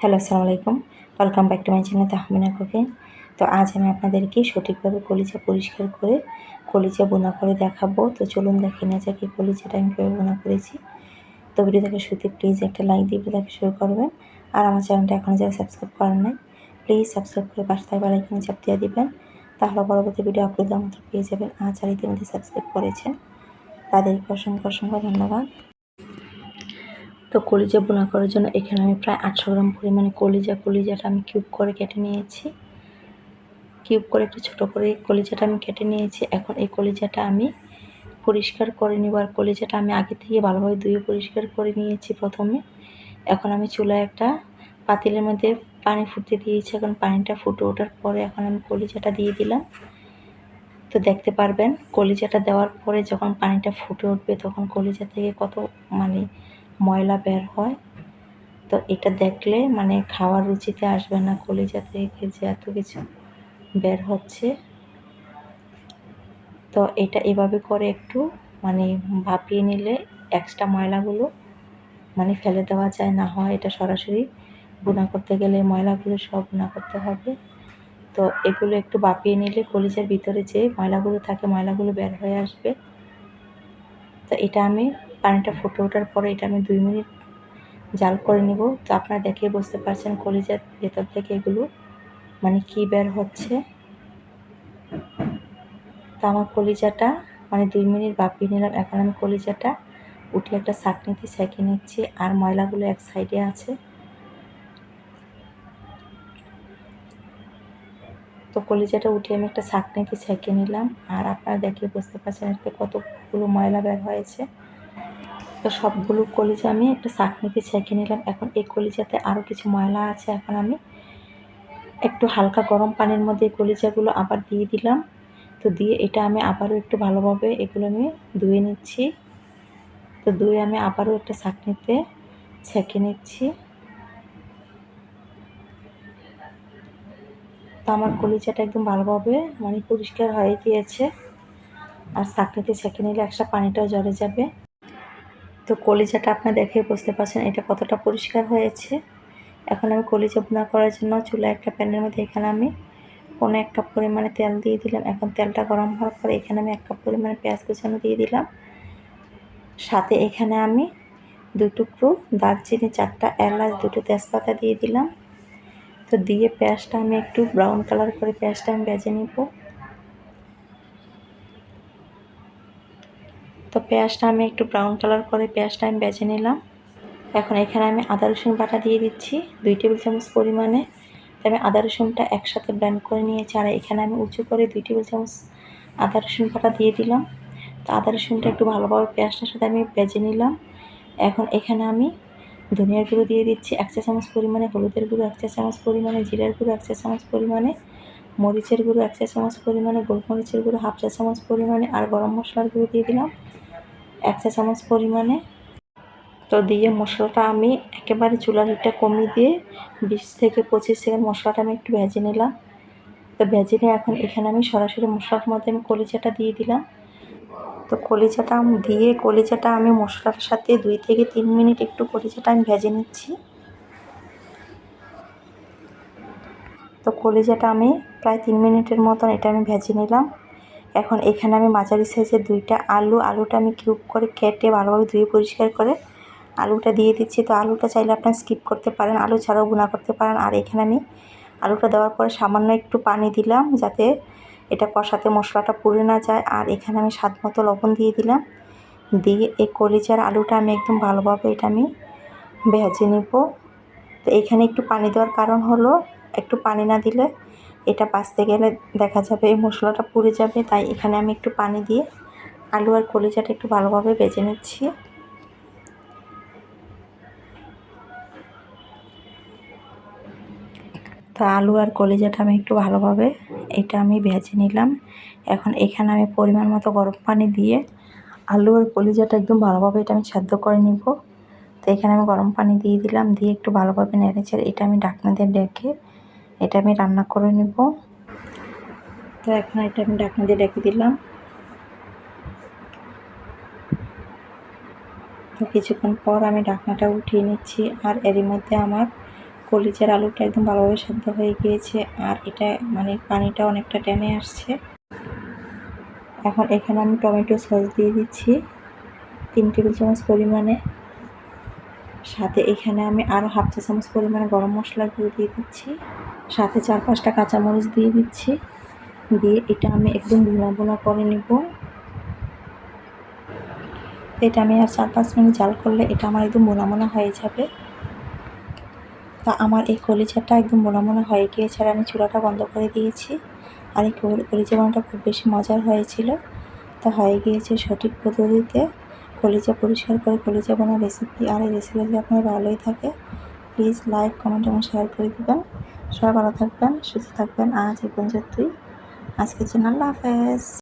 Hello, আসসালামু আলাইকুম। Welcome back to my channel Tahmina cooking. তো আজ আমি আপনাদেরকে সঠিকভাবে কলিজা পরিষ্কার করে, কলিজা বোনা করে দেখাবো। তো চলুন দেখে না যাক এই কলিজাটা আমি কীভাবে বোনা করেছি। তো ভিডিওটাকে শুরুতে প্লিজ একটা লাইক দিয়ে ভিডিওটাকে শুরু করবেন। আর আমার চ্যানেলটা এখনও যারা সাবস্ক্রাইব করেন নাই প্লিজ সাবস্ক্রাইব করে পাশে থাকা বেলাইকনে চাপ দিয়ে দিবেন। তাহলে পরবর্তী ভিডিও আপলোড দেওয়ার মতো পেয়ে যাবেন। আর যারা ইতিমধ্যে সাবস্ক্রাইব করেছেন, তাদেরকে অসংখ্য অসংখ্য ধন্যবাদ। তো কলিজা বোনা করার জন্য এখানে আমি প্রায় আটশো গ্রাম পরিমাণে কলিজা, কলিজাটা আমি কিউব করে কেটে নিয়েছি। কিউব করে একটু ছোটো করে কলিজাটা আমি কেটে নিয়েছি। এখন এই কলিজাটা আমি পরিষ্কার করে নিব। আর কলিজাটা আমি আগে থেকে ভালোভাবে ধুয়ে পরিষ্কার করে নিয়েছি প্রথমে। এখন আমি চুলায় একটা পাতিলের মধ্যে পানি ফুটতে দিয়েছি। এখন পানিটা ফুটে ওঠার পরে এখন আমি কলিজাটা দিয়ে দিলাম। তো দেখতে পারবেন, কলিজাটা দেওয়ার পরে যখন পানিটা ফুটে উঠবে তখন কলিজা থেকে কত মানে ময়লা বের হয়। তো এটা দেখলে মানে খাওয়ার রুচিতে আসবে না, কলিজা থেকে যে এত কিছু বের হচ্ছে। তো এটা এভাবে করে একটু মানে ভাপিয়ে নিলে এক্সট্রা ময়লাগুলো মানে ফেলে দেওয়া যায়, না হয় এটা সরাসরি গুণা করতে গেলে ময়লাগুলো সব গুণা করতে হবে। তো এগুলো একটু বাপিয়ে নিলে কলিজার ভিতরে যে ময়লাগুলো থাকে, ময়লাগুলো বের হয়ে আসবে। তো এটা আমি পানিটা ফুটে ওঠার পরে এটা আমি দুই মিনিট জাল করে নিব। তো আপনারা দেখে বুঝতে পারছেন কলিজার ভেতর থেকে এগুলো মানে কি বের হচ্ছে। তো আমার কলিজাটা মানে দুই মিনিট বাপিয়ে নিলাম। এখন আমি কলিজাটা উঠে একটা চাটনিতে সেঁকে নিচ্ছি আর ময়লাগুলো এক সাইডে আছে। তো কলিজাটা উঠে আমি একটা ছাঁকনিতে ছেঁকে নিলাম। আর আপনারা দেখে বুঝতে পারছেন এতে কতগুলো ময়লা বের হয়েছে। তো সবগুলো কলিজা আমি একটা ছাঁকনিতে ছেঁকে নিলাম। এখন এই কলিজাতে আরও কিছু ময়লা আছে। এখন আমি একটু হালকা গরম পানির মধ্যে এই কলিজাগুলো আবার দিয়ে দিলাম। তো দিয়ে এটা আমি আবারও একটু ভালোভাবে এগুলো আমি ধুয়ে নিচ্ছি। তো ধুয়ে আমি আবারও একটা ছাঁকনিতে ছেঁকে নিচ্ছি। তো আমার কলিজাটা একদম ভালোভাবে মানে পরিষ্কার হয়ে গিয়েছে। আর চাকনিতে ছেঁকে নিলে একসাথে পানিটাও জড়ে যাবে। তো কলিজাটা আপনার দেখে বুঝতে পারছেন এটা কতটা পরিষ্কার হয়েছে। এখন আমি কলিজা বোনা করার জন্য চুলা একটা প্যানের মধ্যে এখানে আমি কোনো এক কাপ পরিমাণে তেল দিয়ে দিলাম। এখন তেলটা গরম হওয়ার পরে এখানে আমি এক কাপ পরিমাণে পেঁয়াজ কুচানো দিয়ে দিলাম। সাথে এখানে আমি দুই টুকরো দারচিনি, চারটা এলাচ, দুটো তেজপাতা দিয়ে দিলাম। তো দিয়ে পেঁয়াজটা আমি একটু ব্রাউন কালার করে পেঁয়াজটা আমি বেজে নিব। তো পেঁয়াজটা আমি একটু ব্রাউন কালার করে পেঁয়াজটা আমি বেজে নিলাম। এখন এখানে আমি আদা, রসুন বাটা দিয়ে দিচ্ছি দুই টেবিল চামচ পরিমাণে। আমি আদা, রসুনটা একসাথে ব্লেন্ড করে নিয়েছি আর এখানে আমি উঁচু করে দুই টেবিল চামচ আদা, রসুন বাটা দিয়ে দিলাম। তো আদা, রসুনটা একটু ভালোভাবে পেঁয়াজটার সাথে আমি বেজে নিলাম। এখন এখানে আমি ধনিয়ার গুঁড়ো দিয়ে দিচ্ছি এক চা চামচ পরিমাণে, হলুদের গুঁড়ো এক চা চামচ পরিমাণে, জিরার গুঁড়ো এক চা চামচ পরিমাণে, মরিচের গুঁড়ো এক চা চামচ পরিমাণে, গোলমরিচের গুঁড়ো হাফ চা চামচ পরিমাণে আর গরম মশলার গুঁড়ো দিয়ে দিলাম। এক চা চামচ পরিমাণে। তো দিয়ে মশলাটা আমি একেবারে চুলার হিটটা কমিয়ে দিয়ে বিশ থেকে পঁচিশ সেকেন্ড মশলাটা আমি একটু ভেজে নিলাম। তো ভেজে নিয়ে এখন এখানে আমি সরাসরি মশলার মধ্যে আমি কলিচাটা দিয়ে দিলাম। তো কলিচাটা দিয়ে কলিচাটা আমি মশলার সাথে দুই থেকে তিন মিনিট একটু কলিচাটা আমি ভেজে নিচ্ছি। তো কলিজাটা আমি প্রায় তিন মিনিটের মতন এটা আমি ভেজে নিলাম। এখন এখানে আমি মাঝারি সাইজের দুইটা আলু, আলুটা আমি কিউব করে কেটে ভালোভাবে ধুয়ে পরিষ্কার করে আলুটা দিয়ে দিচ্ছি। তো আলুটা চাইলে আপনার স্কিপ করতে পারেন, আলু ছাড়াও গুণা করতে পারেন। আর এখানে আমি আলুটা দেওয়ার পরে সামান্য একটু পানি দিলাম যাতে এটা কষাতে মশলাটা পুড়ে না যায়। আর এখানে আমি স্বাদ মতো লবণ দিয়ে দিলাম। দিয়ে এই কলিজার আলুটা আমি একদম ভালোভাবে এটা আমি ভেজে নেব। তো এখানে একটু পানি দেওয়ার কারণ হলো, একটু পানি না দিলে এটা বাঁচতে গেলে দেখা যাবে এই মশলাটা পুড়ে যাবে, তাই এখানে আমি একটু পানি দিয়ে আলু আর কলিজাটা একটু ভালোভাবে ভেজে নিচ্ছি। তো আলু আর কলিজাটা আমি একটু ভালোভাবে এটা আমি ভেজে নিলাম। এখন এখানে আমি পরিমাণ মতো গরম পানি দিয়ে আলু আর কলিজাটা একদম ভালোভাবে এটা আমি সেদ্ধ করে নিব। তো এখানে আমি গরম পানি দিয়ে দিলাম, দিয়ে একটু ভালোভাবে নেড়েছে এটা আমি ঢাকনা দিয়ে ডেকে এটা আমি রান্না করে নিব। তো এখন এটা আমি ঢাকনা দিয়ে ডেকে দিলাম। তো কিছুক্ষণ পর আমি ঢাকনাটা উঠিয়ে নিচ্ছি আর এরই মধ্যে আমার কলিজার আলুটা একদম ভালোভাবে সেদ্ধ হয়ে গিয়েছে আর এটা মানে পানিটা অনেকটা টেনে আসছে। এখন এখানে আমি টমেটো সস দিয়ে দিচ্ছি তিন টেবিল চামচ পরিমাণে। সাথে এখানে আমি আরও হাফ চা চামচ পরিমাণে গরম মশলা দিয়ে দিচ্ছি। সাথে চার পাঁচটা কাঁচামরিচ দিয়ে দিচ্ছি। দিয়ে এটা আমি একদম ভুনা ভুনা করে নেব। এটা আমি আর চার পাঁচ মিনিট জাল করলে এটা আমার একদম মোনা মোনা হয়ে যাবে। তা আমার এই কলিজাটা একদম মোনা মোনা হয়ে গিয়েছে আর আমি চুলাটা বন্ধ করে দিয়েছি। আর এই কলিজা বানাটা খুব বেশি মজার হয়েছিল। তা হয়ে গিয়েছে সঠিক পদ্ধতিতে। কলিজা পরিষ্কার করে কলিজা বোনা রেসিপি আর এই রেসিপি যদি আপনার ভালোই থাকে। প্লিজ লাইক কমেন্ট এবং শেয়ার করে দেবেন। সবাই ভালো থাকবেন সুস্থ থাকবেন। আজ এই পর্যন্তই। আজকের জন্য আল্লাহ হাফেজ।